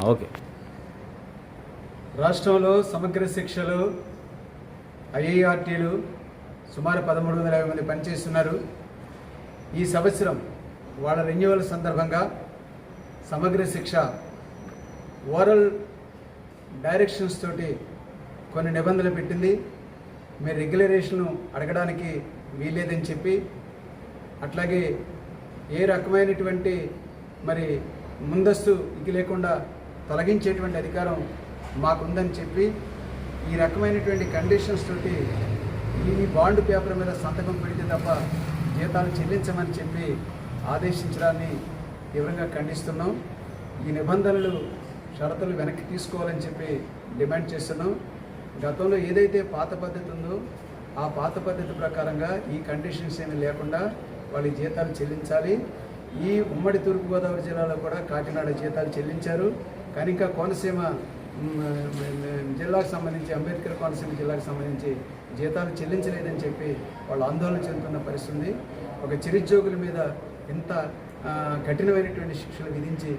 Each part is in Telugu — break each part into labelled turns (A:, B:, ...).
A: ఓకే.
B: రాష్ట్రంలో సమగ్ర శిక్షలు ఐఐఆర్టీలు సుమారు పదమూడు వందల యాభై మంది పనిచేస్తున్నారు. ఈ సంవత్సరం వాళ్ళ రెన్యువల్ సందర్భంగా సమగ్ర శిక్ష ఓరల్ డైరెక్షన్స్ తోటి కొన్ని నిబంధనలు పెట్టింది. మీరు రెగ్యులరేషన్ అడగడానికి వీలేదని చెప్పి అట్లాగే ఏ రకమైనటువంటి మరి ముందస్తు ఇది లేకుండా తొలగించేటువంటి అధికారం మాకుందని చెప్పి ఈ రకమైనటువంటి కండిషన్స్ తోటి ఈ బాండ్ పేపర్ మీద సంతకం పెడితే తప్ప జీతాలు చెల్లించమని చెప్పి ఆదేశించడాన్ని తీవ్రంగా ఖండిస్తున్నాం. ఈ నిబంధనలు షరతులు వెనక్కి తీసుకోవాలని చెప్పి డిమాండ్ చేస్తున్నాం. గతంలో ఏదైతే పాత పద్ధతి ఉందో ఆ పాత పద్ధతి ప్రకారంగా ఈ కండిషన్స్ ఏమీ లేకుండా వాళ్ళ జీతాలు చెల్లించాలి. ఈ ఉమ్మడి తూర్పుగోదావరి జిల్లాలో కూడా కాకినాడ జీతాలు చెల్లించారు. కనుక కోనసీమ జిల్లాకు సంబంధించి అంబేద్కర్ కోనసీమ జిల్లాకు సంబంధించి జీతాలు చెల్లించలేదని చెప్పి వాళ్ళు ఆందోళన చెందుతున్న పరిస్థితి ఒక చిరుద్యోగుల మీద ఇంత కఠినమైనటువంటి శిక్షలు విధించి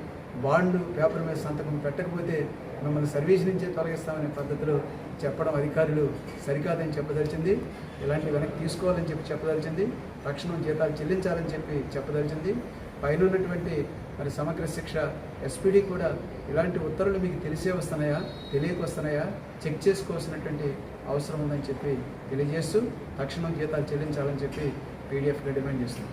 B: బాండ్లు పేపర్ మీద సంతకం పెట్టకపోతే మిమ్మల్ని సర్వీస్ నుంచే తొలగిస్తామనే పద్ధతిలో చెప్పడం అధికారులు సరికాదని చెప్పదలిచింది. ఇలాంటి వెనక్కి తీసుకోవాలని చెప్పి చెప్పదలిచింది. తక్షణం జీతాలు చెల్లించాలని చెప్పి చెప్పదలిచింది. పైన ఉన్నటువంటి మరి సమగ్ర శిక్ష ఎస్పీడీ కూడా ఇలాంటి ఉత్తర్వులు మీకు తెలిసే వస్తున్నాయా? తెలియక వస్తున్నాయా చెక్ చేసుకోవాల్సినటువంటి అవసరం ఉందని చెప్పి తెలియజేస్తూ తక్షణం జీతాలు చెల్లించాలని చెప్పి పీడిఎఫ్గా డిమాండ్ చేస్తుంది